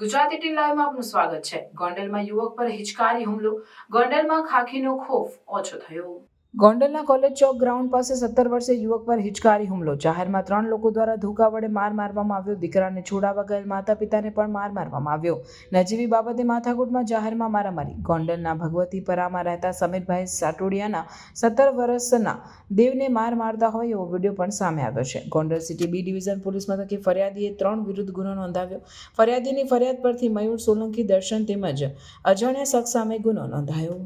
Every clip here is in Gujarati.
ગુજરાત એટીન લાઈવમાં આપનું સ્વાગત છે. ગોંડલમાં યુવક પર હિચકારી હુમલો. ગોંડલમાં ખાખીનો ખોફ ઓછો થયો. ગોંડલના કોલેજ ચોક ગ્રાઉન્ડ પાસે સત્તર વર્ષે યુવક પર હિચકારી હુમલો. જાહેરમાં ત્રણ લોકો દ્વારા ધોકા વડે માર મારવામાં આવ્યો. દીકરાને છોડાવવા ગયેલ માતા પિતાને પણ માર મારવામાં આવ્યો. નજીવી બાબતે માથાકૂટમાં જાહેરમાં મારામારી. ગોંડલના ભગવતીપરામાં રહેતા સમીરભાઈ સાટોડિયાના સત્તર વર્ષના દેવને માર મારતા હોય એવો વીડિયો પણ સામે આવ્યો છે. Gondal city B division police મથકે ફરિયાદીએ ત્રણ વિરુદ્ધ ગુનો નોંધાવ્યો. ફરિયાદીની ફરિયાદ પરથી મયુર સોલંકી, દર્શન તેમજ અજાણ્યા શખ્સ સામે ગુનો નોંધાયો.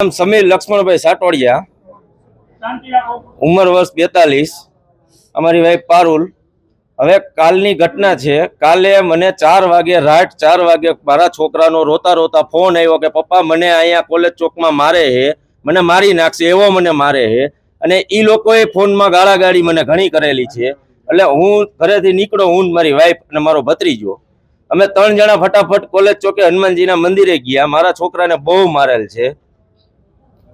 સમીર લક્ષ્મણભાઈ સાટોડિયા ઉંમર વર્ષ બેતાલીસ. અમારી વાઈફ પારુલ. હવે કાલની ઘટના છે. કાલે મને ચાર વાગે રાત ચાર વાગે મારા છોકરાનો રોતા રોતા ફોન આવ્યો કે, પપ્પા, મને અહીંયા કોલેજ ચોકમાં મારે છે. મને મારી નાખશે, એવો મને મારે છે. અને એ લોકોએ ફોનમાં ગાળાગાળી મને ઘણી કરેલી છે. એટલે હું ઘરેથી નીકળો, હું મારી વાઈફ અને મારો ભત્રીજો. અમે ત્રણ જણા ફટાફટ કોલેજ ચોકે હનુમાનજીના મંદિરે ગયા. મારા છોકરાને બહુ મારેલ છે.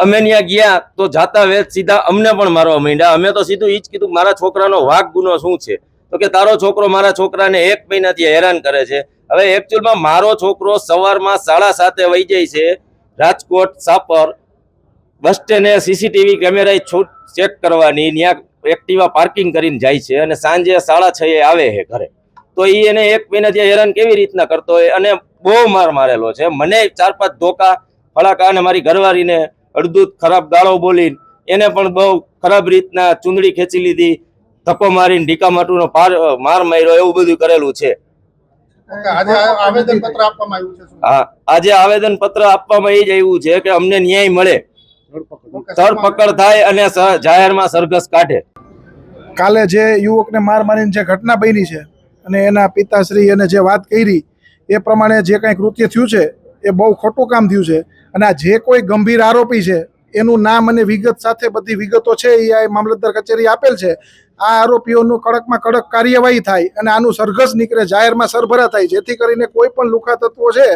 અમે ત્યાં ગયા તો જાતા વેત સીધા અમને પણ મારવા માંડ્યા. અમે તો સીધું ઈ જ કીધું મારા છોકરાનો વાઘ ગુનો શું છે? તો કે તારો છોકરો મારા છોકરાને એક મહિનાથી હેરાન કરે છે. હવે એકચ્યુઅલમાં મારો છોકરો સવારમાં સાડા સાતે વહી જાય છે રાજકોટ સાપર. બસ સ્ટેન્ડે સીસીટીવી કેમેરા છૂટ ચેક કરવાની ત્યાં એક્ટિવા પાર્કિંગ કરીને જાય છે અને સાંજે સાડા છ આવે છે ઘરે. તો એ એને એક મહિનાથી હેરાન કેવી રીતના કરતો હોય? અને બહુ માર મારેલો છે. મને ચાર પાંચ ધોકા ફળાકા અને મારી ઘરવાળીને અડધું ખરાબ ગાળો બોલીને એને પણ બહુ ખરાબ રીતના ચૂંદડી ખેંચી લીધી ધપ્પો મારીને ઢીકા માટુનો પાર માર માર્યો એવું બધું કરેલું છે. આજે આવેદન પત્ર આપવામાં આવ્યું છે શું? હા આજે આવેદન પત્ર આપવામાં એ જ આવ્યું છે કે અમને ન્યાય મળે. ધરપકડ થાય અને જાહેરમાં સરઘસ કાઢે. કાલે જે યુવકને માર મારીને જે ઘટના બની છે અને એના પિતાશ્રી અને જે વાત કરી એ પ્રમાણે જે કાંઈ કૃત્ય થયું છે એ બહુ ખોટું કામ થયું છે. અને આ જે કોઈ ગંભીર આરોપી છે, એનું નામ અને વિગત સાથે બધી વિગતો છે, એ આ મામલતદાર કચેરી આપેલ છે. આ આરોપીઓનું કડકમાં કડક કાર્યવાહી થાય અને આનું સરઘસ નીકળે, જાહેરમાં સરભરા થાય, જેથી કરીને કોઈ પણ લુખા તત્વો છે,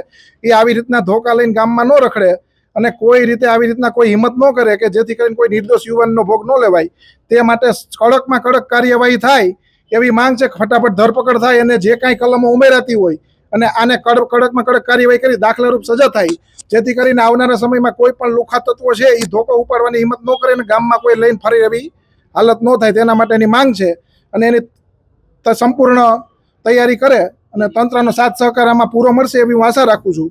એ આવી રીતના ધોકા લઈને ગામમાં ન રખડે અને કોઈ રીતે આવી રીતના કોઈ હિંમત ન કરે કે જેથી કરીને કોઈ નિર્દોષ યુવાનનો ભોગ ન લેવાય. તે માટે કડકમાં કડક કાર્યવાહી થાય એવી માંગ છે, ફટાફટ ધરપકડ થાય અને જે કાંઈ કલમો ઉમેરાતી હોય અને આને કડક કડકમાં કડક કાર્યવાહી કરી, દાખલારૂપ સજા થાય. જેથી કરીને આવનારા સમયમાં કોઈ પણ લુખા તત્વો છે એ ધોકો ઉપાડવાની હિંમત ન કરે અને ગામમાં કોઈ લઈને ફરી એવી હાલત ન થાય, તેના માટેની માંગ છે. અને એની સંપૂર્ણ તૈયારી કરે અને તંત્રનો સાથ સહકાર આમાં પૂરો મળશે એવી હું આશા રાખું છું.